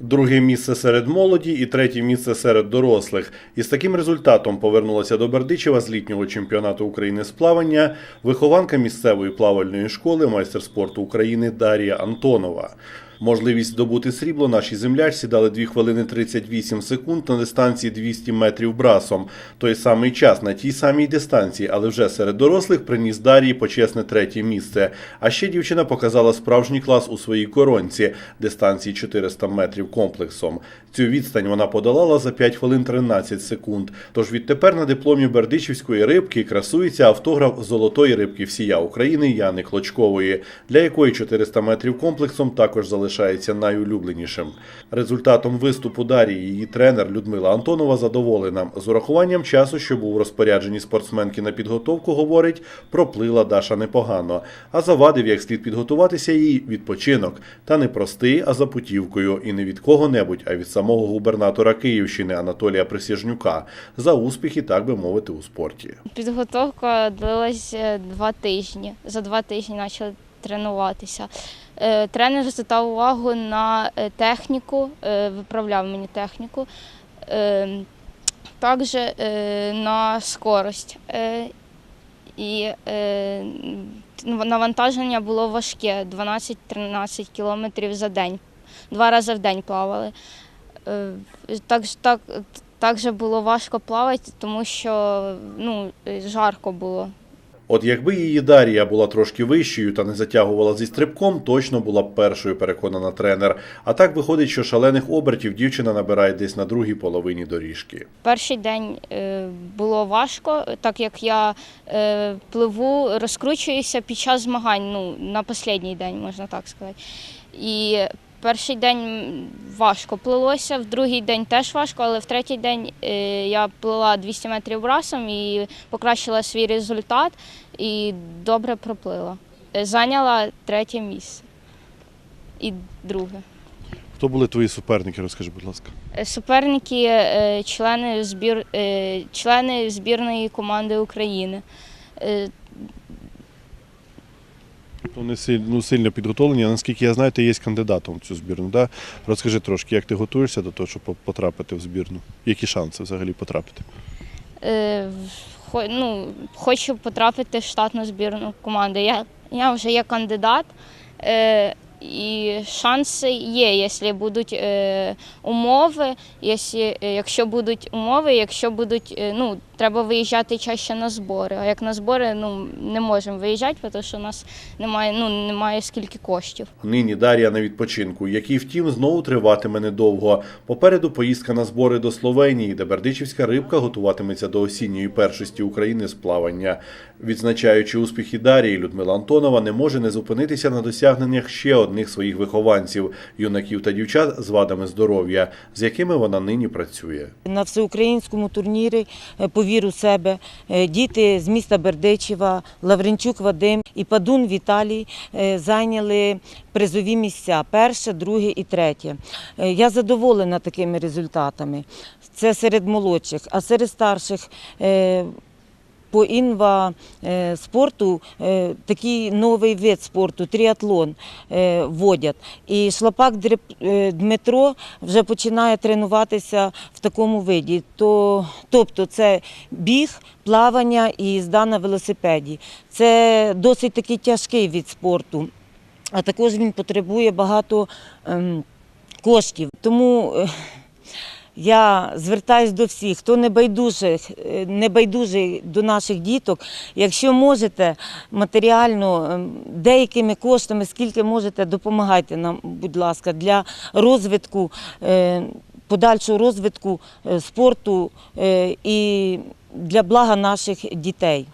Друге місце серед молоді і третє місце серед дорослих. Із таким результатом повернулася до Бердичева з літнього чемпіонату України з плавання вихованка місцевої плавальної школи майстер спорту України Дар'я Антонова. Можливість здобути срібло нашій землячці дали 2 хвилини 38 секунд на дистанції 200 метрів брасом. Той самий час на тій самій дистанції, але вже серед дорослих приніс Дар'ї почесне третє місце. А ще дівчина показала справжній клас у своїй коронці дистанції 400 метрів комплексом. Цю відстань вона подолала за 5 хвилин 13 секунд. Тож відтепер на дипломі Бердичівської рибки красується автограф золотої рибки всія України Яни Клочкової, для якої 400 метрів комплексом також залишається найулюбленішим. Результатом виступу Дарії її тренер Людмила Антонова задоволена. З урахуванням часу, що був у розпорядженні спортсменки на підготовку, говорить, проплила Даша непогано, а завадив як слід підготуватися їй відпочинок. Та не простий, а за путівкою, і не від кого-небудь, а від самого губернатора Київщини Анатолія Присяжнюка за успіхи, так би мовити, у спорті. Підготовка длилась е, два тижні. За два тижні почали тренуватися. Е, Тренер звертав увагу на е, техніку, е, виправляв мені техніку, також на скорость. І е, навантаження було важке 12-13 кілометрів за день. Два рази в день плавали. Е, Так, так, також було важко плавати, тому що ну, жарко було. От якби її Дарія була трошки вищою та не затягувала зі стрибком, точно була б першою переконана тренер. А так виходить, що шалених обертів дівчина набирає десь на другій половині доріжки. Перший день е, було важко, так як я е, пливу, розкручуюся під час змагань, ну, на останній день, можна так сказати. І перший день важко плилося, в другий день теж важко, але в третій день е, я плила 200 метрів брасом і покращила свій результат і добре проплила. Е, Зайняла третє місце і друге. Хто були твої суперники? Розкажи, будь ласка. Е, Суперники члени збір члени збірної команди України. Вони сильно, ну, сильно підготовлені. А наскільки я знаю, ти є кандидатом в цю збірну. Да? Розкажи трошки, як ти готуєшся до того, щоб потрапити в збірну? Які шанси взагалі потрапити? е, хо- ну, хочу потрапити в штатну збірну команди. Я, я вже є кандидат. Е, і шанси є, якщо будуть е, умови, якщо, е, якщо будуть умови, якщо будуть, е, ну, треба виїжджати чаще на збори. А як на збори, ну, не можемо виїжджати, тому що у нас немає, ну, немає скільки коштів. Нині Дар'я на відпочинку, який, втім, знову триватиме недовго. Попереду поїздка на збори до Словенії, де бердичівська рибка готуватиметься до осінньої першості України з плавання. Відзначаючи успіхи Дарії, Людмила Антонова не може не зупинитися на досягненнях ще одних своїх вихованців юнаків та дівчат з вадами здоров'я, з якими вона нині працює. На всеукраїнському турнірі е, «Повір у себе» е, діти з міста Бердичева, Лавренчук Вадим і Падун Віталій е, зайняли призові місця перше, друге і третє. Е, Я задоволена такими результатами. Це серед молодших, а серед старших. Е, По інва е, е, такий новий вид спорту тріатлон е, вводять. І Шлапак е, Дмитро вже починає тренуватися в такому виді. Тобто це біг, плавання і їзда на велосипеді. Це досить такий тяжкий від спорту, а також він потребує багато ем, коштів. Тому е, я звертаюсь до всіх, хто не байдужий, не до наших діток. Якщо можете матеріально, ем, деякими коштами, скільки можете, допомагайте нам, будь ласка, для розвитку, е, подальшого розвитку е, спорту е, і для блага наших дітей.